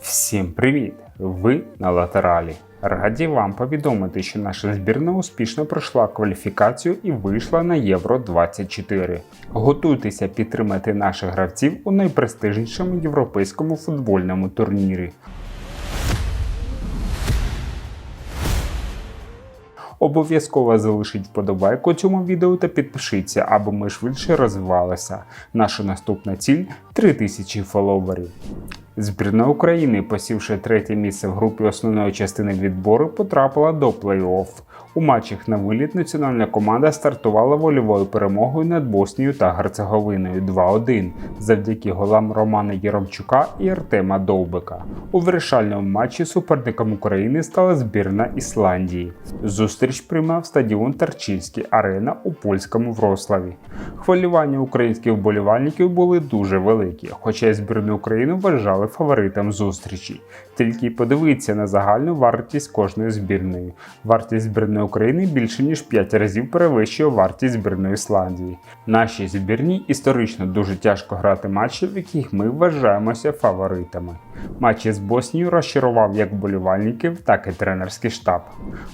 Всім привіт! Ви на латералі. Раді вам повідомити, що наша збірна успішно пройшла кваліфікацію і вийшла на Євро 24. Готуйтеся підтримати наших гравців у найпрестижнішому європейському футбольному турнірі. Обов'язково залишіть вподобайку цьому відео та підпишіться, аби ми швидше розвивалися. Наша наступна ціль 3000 фоловерів. Збірна України, посівши третє місце в групі основної частини відбору, потрапила до плей-офф. У матчах на виліт національна команда стартувала вольовою перемогою над Боснією та Герцеговиною 2-1 завдяки голам Романа Єромчука і Артема Довбика. У вирішальному матчі суперником України стала збірна Ісландії. Зустріч приймав стадіон Тарчинський арена у польському Врославі. Хвилювання українських вболівальників були дуже великі, хоча збірну України вважали фаворитом зустрічі. Тільки подивіться на загальну вартість кожної збірної. Вартість збірної України більше ніж 5 разів перевищує вартість збірної Ісландії. Нашій збірній історично дуже тяжко грати матчі, в яких ми вважаємося фаворитами. Матчі з Боснією розчарував як вболівальників, так і тренерський штаб.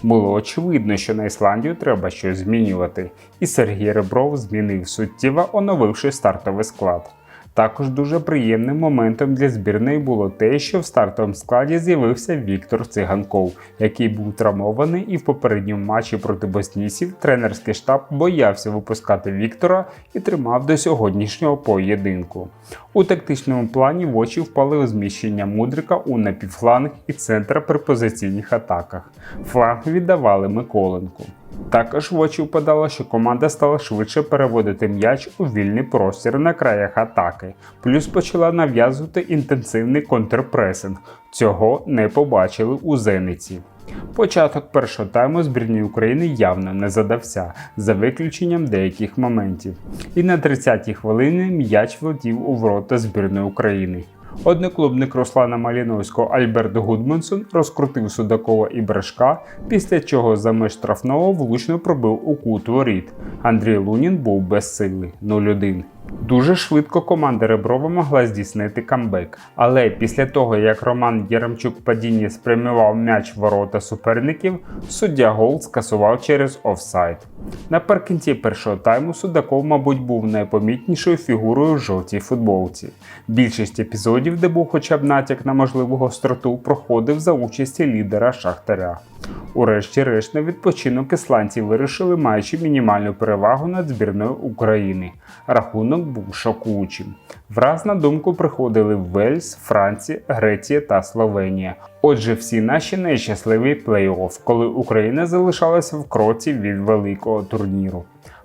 Було очевидно, що на Ісландію треба щось змінювати, і Сергій Ребров змінив суттєво, оновивши стартовий склад. Також дуже приємним моментом для збірної було те, що в стартовому складі з'явився Віктор Циганков, який був травмований, і в попередньому матчі проти боснійців тренерський штаб боявся випускати Віктора і тримав до сьогоднішнього поєдинку. У тактичному плані в очі впали у зміщення Мудрика у напівфланг і центр при позиційних атаках. Фланг віддавали Миколенку. Також в очі впадало, що команда стала швидше переводити м'яч у вільний простір на краях атаки, плюс почала нав'язувати інтенсивний контрпресинг. Цього не побачили у Зениці. Початок першого тайму збірні України явно не задався, за виключенням деяких моментів. І на 30-й хвилині м'яч влетів у ворота збірної України. Одноклубник Руслана Маліновського Альберт Гудмансон розкрутив Судакова і Брешка, після чого за меж штрафного влучно пробив у кут воріт. Андрій Лунін був безсилий 0-1. Дуже швидко команда Реброва могла здійснити камбек. Але після того, як Роман Єремчук падіння спрямував м'яч в ворота суперників, суддя гол скасував через офсайд. Наприкінці першого тайму Судаков, мабуть, був найпомітнішою фігурою в жовтій футболці. Більшість епізодів, де був хоча б натяк на можливу гостроту, проходив за участі лідера Шахтаря. Урешті-решт на відпочинок ісландці вирішили, маючи мінімальну перевагу над збірною України. Рахунок був шокуючим. Враз на думку приходили Вельс, Франція, Греція та Словенія. Отже, всі наші найщасливі плей-офф, коли Україна залишалася в кроці від великого турніру.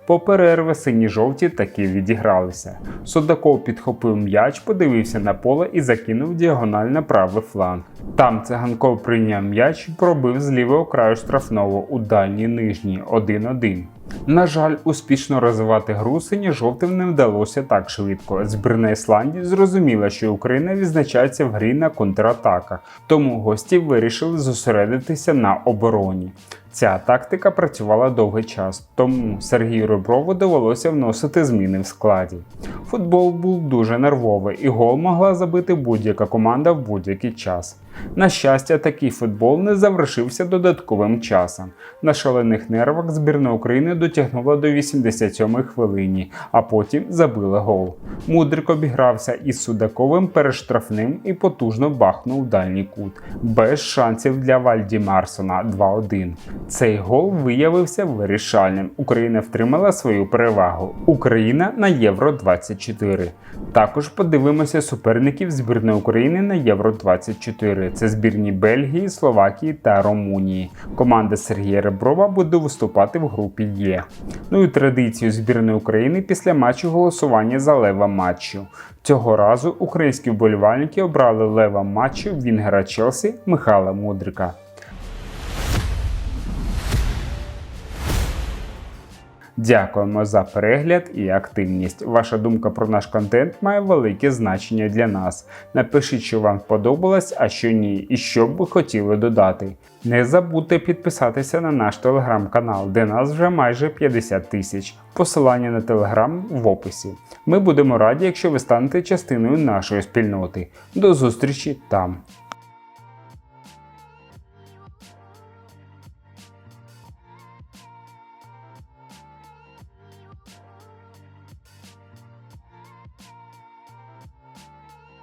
По перерви сині-жовті таки відігралися. Судаков підхопив м'яч, подивився на поле і закинув діагональ на правий фланг. Там циганков прийняв м'яч і пробив з лівого краю штрафного у дальній нижній 1-1. На жаль, успішно розвивати гру сині-жовтим не вдалося так швидко. Збірна Ісландії зрозуміла, що Україна відзначається в грі на контратаках, тому гості вирішили зосередитися на обороні. Ця тактика працювала довгий час, тому Сергію Реброву довелося вносити зміни в складі. Футбол був дуже нервовий, і гол могла забити будь-яка команда в будь-який час. На щастя, такий футбол не завершився додатковим часом. На шалених нервах збірна України дотягнула до 87-ї хвилині, а потім забила гол. Мудрик обігрався із Судаковим перештрафним і потужно бахнув дальній кут, без шансів для Вальді Марсона 2-1. Цей гол виявився вирішальним. Україна втримала свою перевагу. Україна на Євро 24. Також подивимося суперників збірної України на Євро 24. Це збірні Бельгії, Словакії та Румунії. Команда Сергія Реброва буде виступати в групі Є. Ну і традицію збірної України після матчу голосування за лева матчу. Цього разу українські вболівальники обрали лева матчу Вінгера Челсі Михайла Мудрика. Дякуємо за перегляд і активність. Ваша думка про наш контент має велике значення для нас. Напишіть, що вам сподобалось, а що ні, і що б ви хотіли додати. Не забудьте підписатися на наш телеграм-канал, де нас вже майже 50 тисяч. Посилання на телеграм в описі. Ми будемо раді, якщо ви станете частиною нашої спільноти. До зустрічі там!